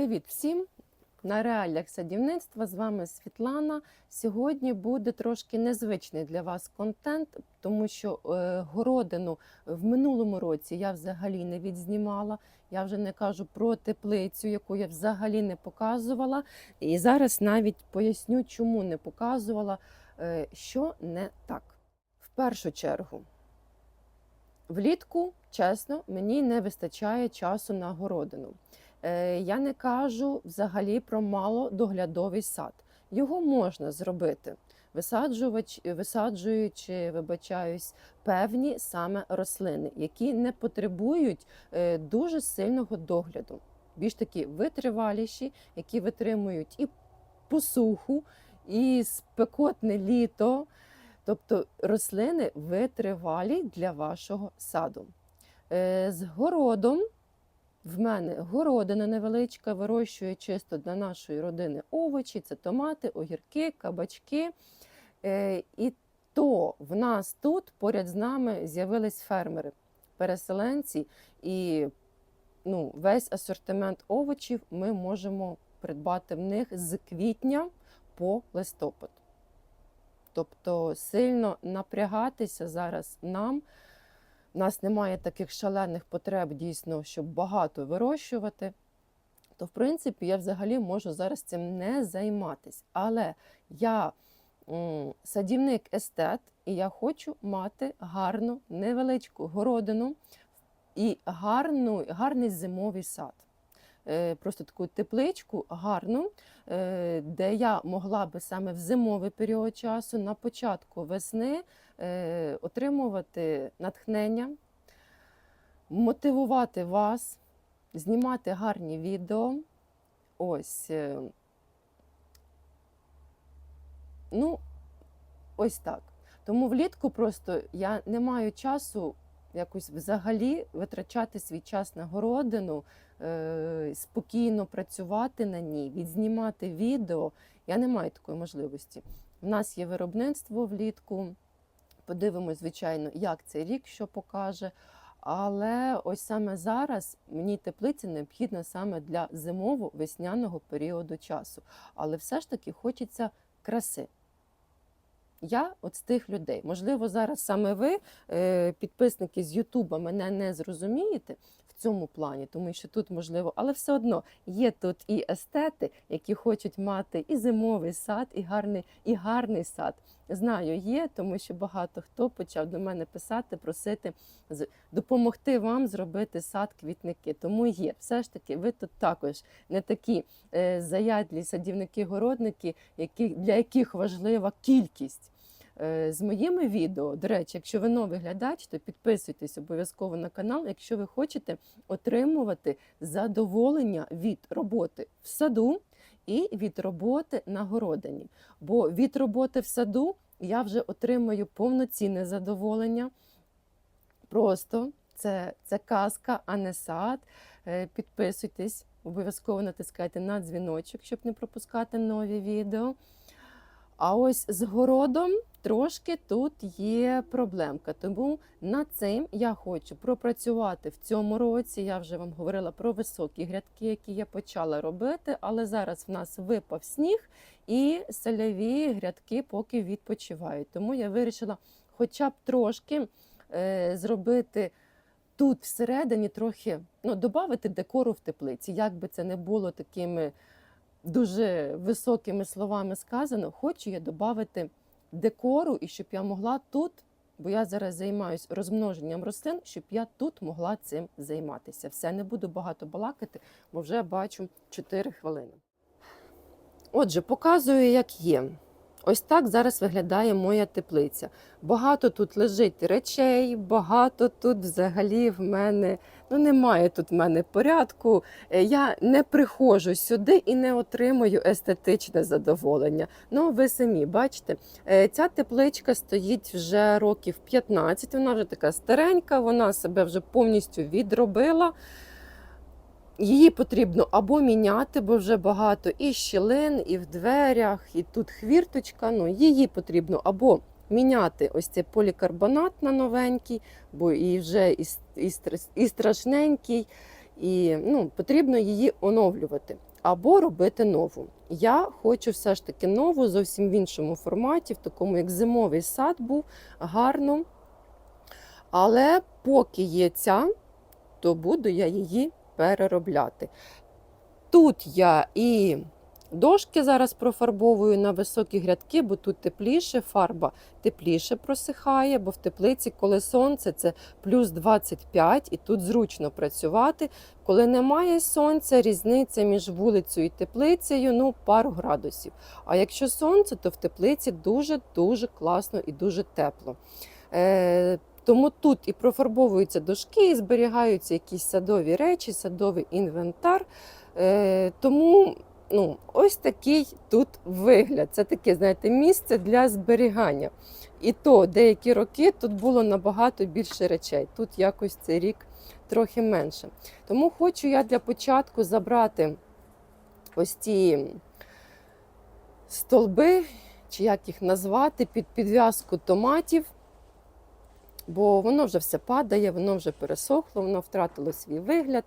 Привіт всім! На реаліях садівництва з вами Світлана. Сьогодні буде трошки незвичний для вас контент, тому що е, городину в минулому році я взагалі не відзнімала. Я вже не кажу про теплицю, яку я взагалі не показувала. І зараз навіть поясню, чому не показувала, е, що не так. В першу чергу, влітку, чесно, мені не вистачає часу на городину. Е, Я не кажу взагалі про малодоглядовий сад. Його можна зробити, висаджуючи, вибачаюсь, певні саме рослини, які не потребують е, дуже сильного догляду. Більш такі витриваліші, які витримують і посуху, і спекотне літо. Тобто рослини витривалі для вашого саду. Е, З городом в мене городина невеличка, вирощує чисто для нашої родини овочі, це томати, огірки, кабачки. Е, І то в нас тут поряд з нами з'явились фермери, переселенці, і ну, весь асортимент овочів ми можемо придбати в них з квітня по листопад. Тобто сильно напрягатися зараз нам. У нас немає таких шалених потреб, дійсно, щоб багато вирощувати. То, в принципі, я взагалі можу зараз цим не займатися. Але я садівник-естет, і я хочу мати гарну, невеличку городину і гарну, гарний зимовий сад. Е, Просто таку тепличку гарну, е, де я могла би саме в зимовий період часу, на початку весни, отримувати натхнення, мотивувати вас, знімати гарні відео. Ось. е, Ну, ось так. Тому влітку просто я не маю часу якось взагалі витрачати свій час на городину, е, спокійно працювати на ній, відзнімати відео. Я не маю такої можливості. У нас є виробництво влітку. Подивимось, звичайно, як цей рік що покаже. Але ось саме зараз мені теплиця необхідна саме для зимово-весняного періоду часу. Але все ж таки хочеться краси. Я от з тих людей. Можливо, зараз саме ви, е, підписники з Ютуба, мене не зрозумієте в цьому плані, тому що тут можливо, але все одно є тут і естети, які хочуть мати і зимовий сад, і гарний, і гарний сад. Знаю, є, тому що багато хто почав до мене писати, просити допомогти вам зробити сад квітники. Тому є. Все ж таки, ви тут також не такі е, заядлі садівники-городники, для яких важлива кількість. Е, З моїми відео, до речі, якщо ви новий глядач, то підписуйтесь обов'язково на канал, якщо ви хочете отримувати задоволення від роботи в саду і від роботи на городині. Бо від роботи в саду я вже отримую повноцінне задоволення. Просто це, це казка, а не сад. Е, Підписуйтесь, обов'язково натискайте на дзвіночок, щоб не пропускати нові відео. А ось з городом трошки тут є проблемка. Тому над цим я хочу пропрацювати в цьому році. Я вже вам говорила про високі грядки, які я почала робити, але зараз в нас випав сніг і сольові грядки поки відпочивають. Тому я вирішила хоча б трошки е, зробити. Тут всередині трохи ну, додати декору в теплиці, як би це не було такими дуже високими словами сказано, хочу я додати декору, і щоб я могла тут, бо я зараз займаюся розмноженням рослин, щоб я тут могла цим займатися. Все, не буду багато балакати, бо вже бачу 4 хвилини. Отже, показую, як є. Ось так зараз виглядає моя теплиця. Багато тут лежить речей, багато тут взагалі в мене ну немає тут в мене порядку. Е, Я не приходжу сюди і не отримую естетичне задоволення. Ну, ви самі бачите, е, ця тепличка стоїть вже років 15, вона вже така старенька, вона себе вже повністю відробила. Її потрібно або міняти, бо вже багато і щілин, і в дверях, і тут хвірточка. Ну, її потрібно або міняти ось цей полікарбонат на новенький, бо і вже і, і, і страшненький, і ну, потрібно її оновлювати. або робити нову. Я хочу все ж таки нову, зовсім в іншому форматі, в такому як зимовий сад був гарно. Але поки є ця, то буду я її переробляти. Тут я і дошки зараз профарбовую на високі грядки, бо тут тепліше, фарба тепліше просихає, бо в теплиці, коли сонце, це плюс 25, і тут зручно працювати. Коли немає сонця, різниця між вулицею і теплицею ну, пару градусів. А якщо сонце, то в теплиці дуже-дуже класно і дуже тепло. Тому тут і профарбовуються дошки, і зберігаються якісь садові речі, садовий інвентар. Е, тому ну, ось такий тут вигляд. Це таке, знаєте, місце для зберігання. І то деякі роки тут було набагато більше речей. Тут якось цей рік трохи менше. Тому хочу я для початку забрати ось ці столби, чи як їх назвати, під підв'язку томатів. Бо воно вже все падає, воно вже пересохло, воно втратило свій вигляд,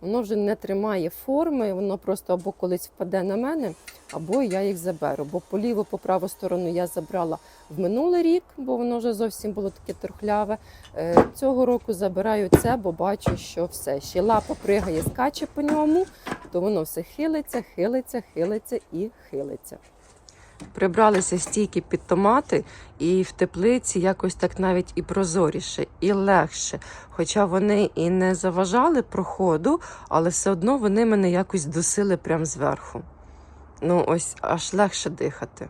воно вже не тримає форми, воно просто або колись впаде на мене, або я їх заберу. Бо по ліву, по праву сторону я забрала в минулий рік, бо воно вже зовсім було таке трухляве. Е, Цього року забираю це, бо бачу, що все. Ще лапа пригає, скаче по ньому, то воно все хилиться, хилиться, хилиться і хилиться. Прибралися стійки під томати, і в теплиці якось так навіть і прозоріше, і легше. Хоча вони і не заважали проходу, але все одно вони мене якось досили прямо зверху. Ну, ось аж легше дихати.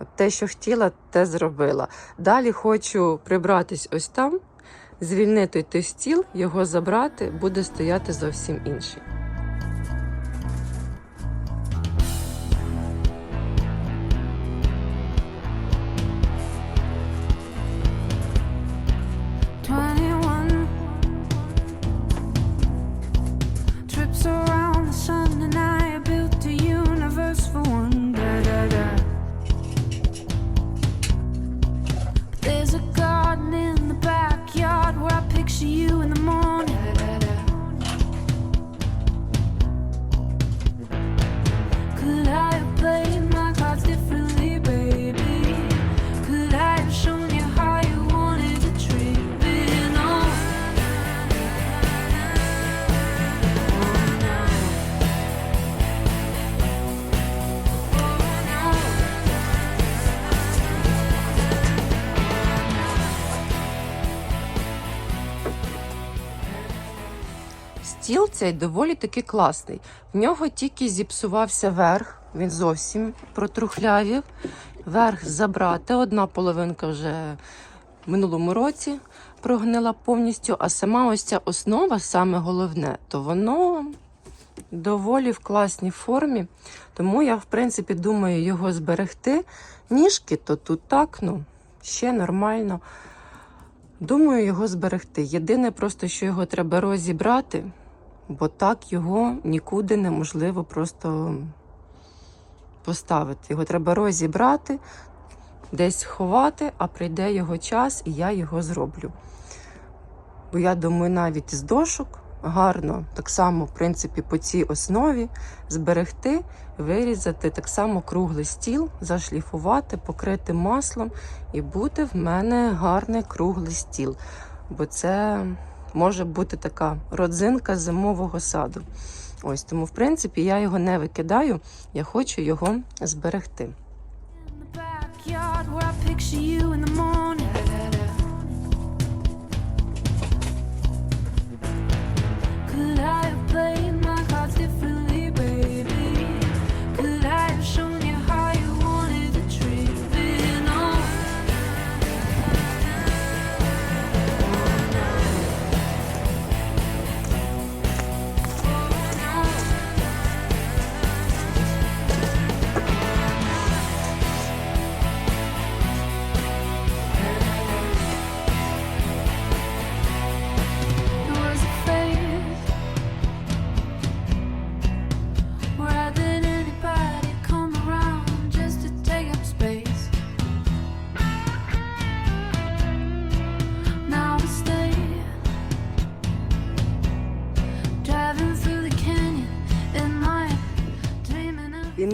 От те, що хотіла, те зробила. Далі хочу прибратись ось там, звільнити той стіл, його забрати, буде стояти зовсім інший. Цей доволі таки класний. В нього тільки зіпсувався верх, він зовсім протрухлявів. Верх забрати. Одна половинка вже в минулому році прогнила повністю, а сама ось ця основа, саме головне, то воно доволі в класній формі. Тому я, в принципі, думаю його зберегти. Ніжки то тут так, ну, ще нормально. Думаю, його зберегти. Єдине просто, що його треба розібрати, бо так його нікуди неможливо просто поставити. Його треба розібрати, десь ховати, а прийде його час, і я його зроблю. Бо я думаю, навіть з дошок гарно, так само, в принципі, по цій основі зберегти, вирізати так само круглий стіл, зашліфувати, покрити маслом, і буде в мене гарний круглий стіл. Бо це може бути така родзинка зимового саду. Ось тому, в принципі, я його не викидаю, я хочу його зберегти. Could the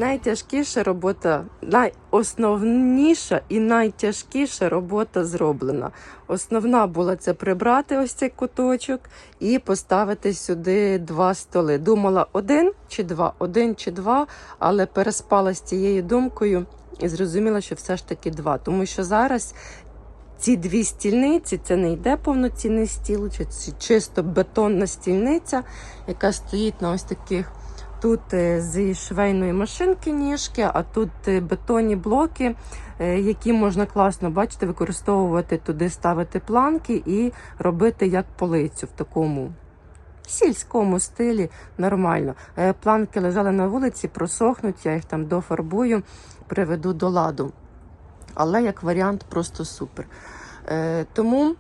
найтяжкіша робота, найосновніша і найтяжкіша робота зроблена. Основна була це прибрати ось цей куточок і поставити сюди два столи. Думала один чи два, один чи два, але переспала з цією думкою і зрозуміла, що все ж таки два. Тому що зараз ці дві стільниці це не йде повноцінний стіл, це чисто бетонна стільниця, яка стоїть на ось таких тут е, зі швейної машинки ніжки, а тут е, бетонні блоки, е, які можна класно бачите, використовувати туди, ставити планки і робити як полицю в такому. Сільському стилі нормально. Планки лежали на вулиці, просохнуть, я їх там дофарбую, приведу до ладу. Але як варіант просто супер. Тому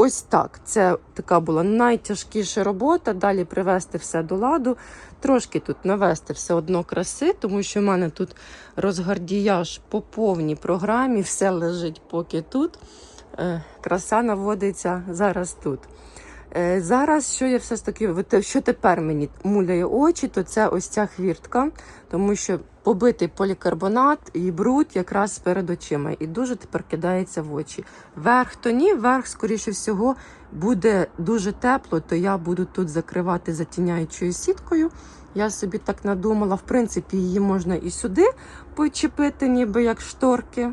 ось так. Це така була найтяжкіша робота. Далі привести все до ладу. Трошки тут навести все одно краси, тому що в мене тут розгардіяж по повній програмі, все лежить поки тут. Е, краса наводиться зараз тут. Е, Зараз, що я все ж таки, що тепер мені муляє очі, то це ось ця хвіртка, тому що побитий полікарбонат і бруд якраз перед очима, і дуже тепер кидається в очі. Верх то ні, верх, скоріше всього, буде дуже тепло, то я буду тут закривати затіняючою сіткою. Я собі так надумала, в принципі, її можна і сюди почепити, ніби як шторки.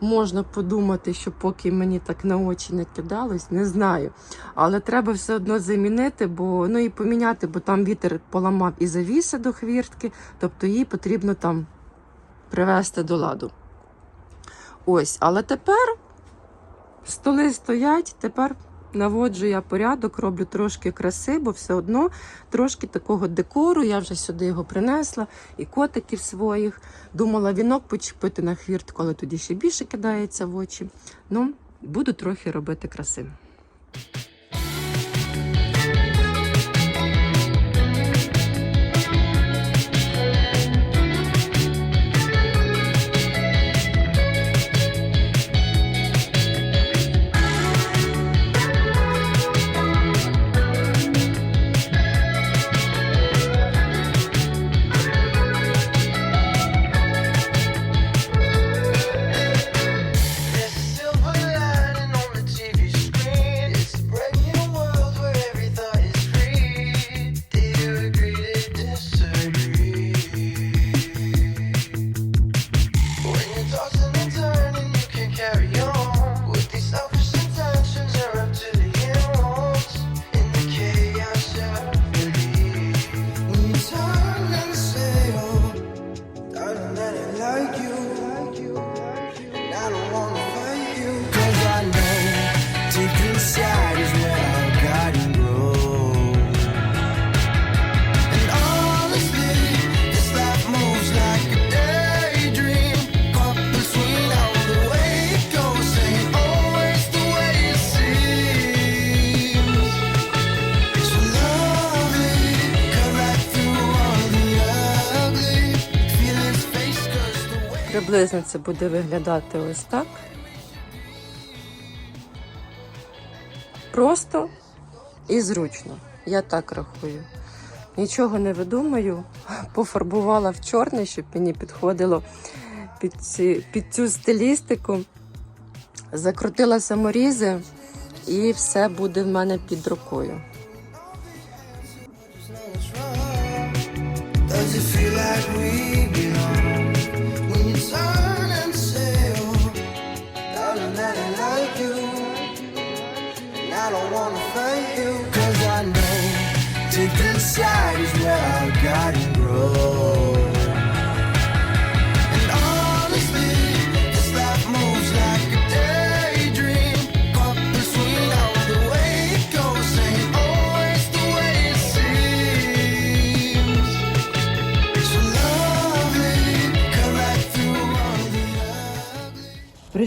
Можна подумати, що поки мені так на очі не кидалось, не знаю. Але треба все одно замінити, бо ну і поміняти, бо там вітер поламав і завіси до хвіртки, тобто її потрібно там привести до ладу. Ось, але тепер столи стоять, тепер наводжу я порядок, роблю трошки краси, бо все одно трошки такого декору. Я вже сюди його принесла, і котиків своїх. Думала вінок почепити на хвірт, коли тоді ще більше кидається в очі. Ну, буду трохи робити краси. Приблизно це буде виглядати ось так. Просто і зручно. Я так рахую. Нічого не видумаю. Пофарбувала в чорне, щоб мені підходило під, ці, під цю стилістику. Закрутила саморізи і все буде в мене під рукою. Does it feel like we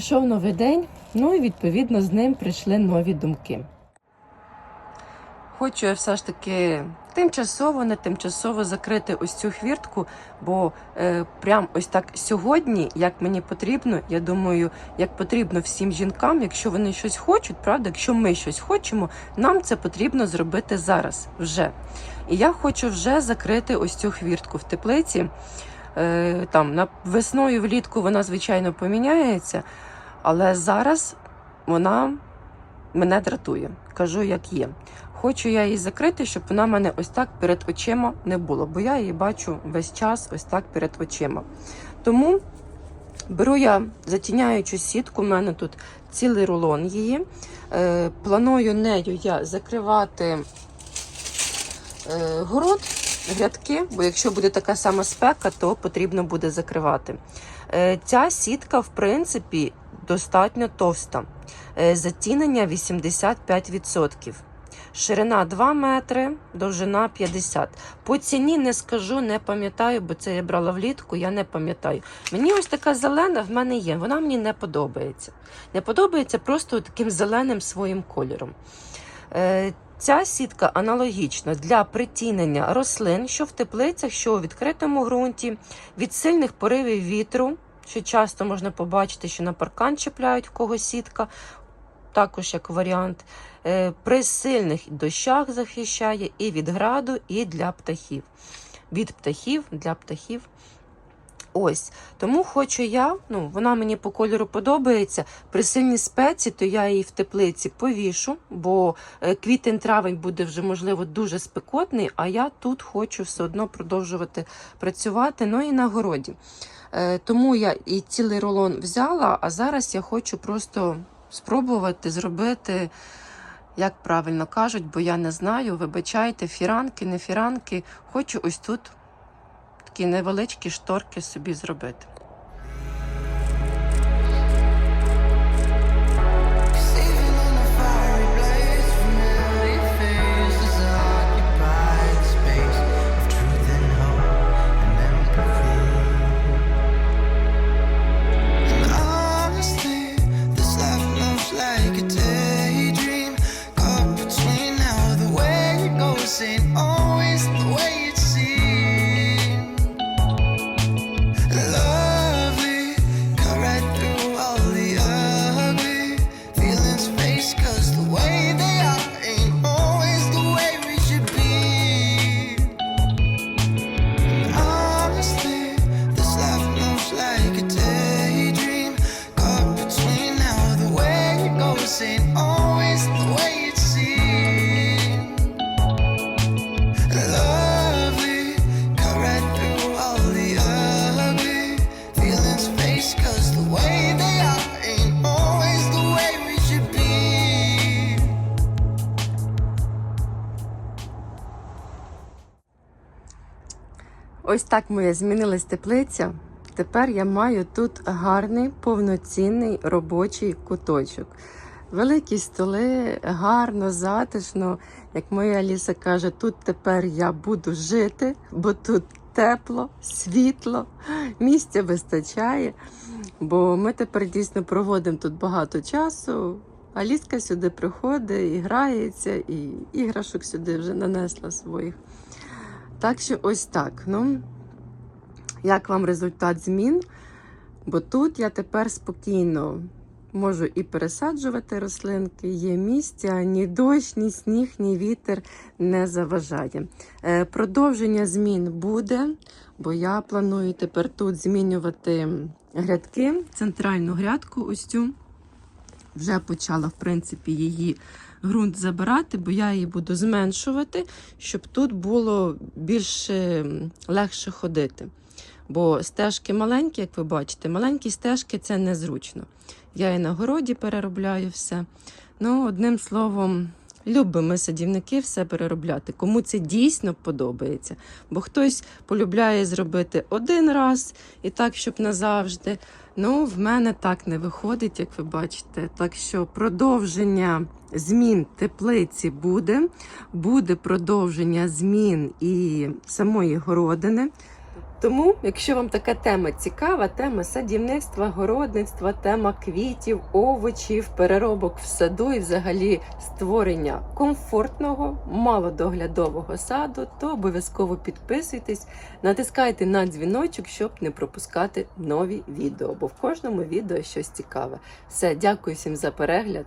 Прийшов новий день, ну і відповідно з ним прийшли нові думки. Хочу я все ж таки тимчасово, не тимчасово закрити ось цю хвіртку, бо е, прям ось так сьогодні, як мені потрібно, я думаю, як потрібно всім жінкам, якщо вони щось хочуть, правда, якщо ми щось хочемо, нам це потрібно зробити зараз вже. І я хочу вже закрити ось цю хвіртку в теплиці. Е, там на весною влітку вона, звичайно, поміняється, але зараз вона мене дратує. Кажу, як є. Хочу я її закрити, щоб вона мене ось так перед очима не було, бо я її бачу весь час ось так перед очима. Тому беру я затіняючу сітку, у мене тут цілий рулон її. Е, планую нею я закривати е, город, грядки, бо якщо буде така сама спека, то потрібно буде закривати. Е, ця сітка, в принципі, достатньо товста. Е, затінення 85%. Ширина 2 метри, довжина 50. По ціні не скажу, не пам'ятаю, бо це я брала влітку, я не пам'ятаю. Мені ось така зелена в мене є. Вона мені не подобається. Не подобається просто таким зеленим своїм кольором. Е, Ця сітка аналогічна для притінення рослин, що в теплицях, що у відкритому ґрунті, від сильних поривів вітру, що часто можна побачити, що на паркан чіпляють в когось сітка, також як варіант. Е, При сильних дощах захищає і від граду, і для птахів. Від птахів для птахів. Ось тому хочу я, ну вона мені по кольору подобається. При сильній спеці, то я її в теплиці повішу, бо е, квітень-травень буде вже можливо дуже спекотний. А я тут хочу все одно продовжувати працювати. Ну і на городі. Е, Тому я і цілий рулон взяла, а зараз я хочу просто спробувати зробити. Як правильно кажуть, бо я не знаю, вибачайте, фіранки, не фіранки. Хочу ось тут такі невеличкі шторки собі зробити. Ось так моя змінилась теплиця. Тепер я маю тут гарний повноцінний робочий куточок. Великі столи, гарно, затишно. Як моя Аліса каже, тут тепер я буду жити, бо тут тепло, світло, місця вистачає. Бо ми тепер дійсно проводимо тут багато часу. Аліска сюди приходить і грається, і іграшок сюди вже нанесла своїх. Так що ось так. Ну, як вам результат змін? Бо тут я тепер спокійно можу і пересаджувати рослинки, є місця, ні дощ, ні сніг, ні вітер не заважає. Е, Продовження змін буде, бо я планую тепер тут змінювати грядки, центральну грядку, ось цю. Вже почала, в принципі, її ґрунт забирати, бо я її буду зменшувати, щоб тут було більш легше ходити. Бо стежки маленькі, як ви бачите, маленькі стежки це незручно. Я і на городі переробляю все. Ну, одним словом, любимо садівники все переробляти. Кому це дійсно подобається. Бо хтось полюбляє зробити один раз і так, щоб назавжди. Ну, в мене так не виходить, як ви бачите. Так що продовження змін теплиці буде, буде продовження змін і самої городини. Тому, якщо вам така тема цікава, тема садівництва, городництва, тема квітів, овочів, переробок в саду і взагалі створення комфортного, малодоглядового саду, то обов'язково підписуйтесь, натискайте на дзвіночок, щоб не пропускати нові відео, бо в кожному відео щось цікаве. Все, дякую всім за перегляд.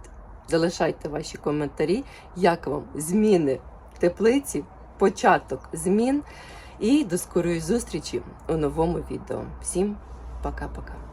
Залишайте ваші коментарі, як вам зміни теплиці, початок змін. І до скорої зустрічі у новому відео. Всім пока-пока.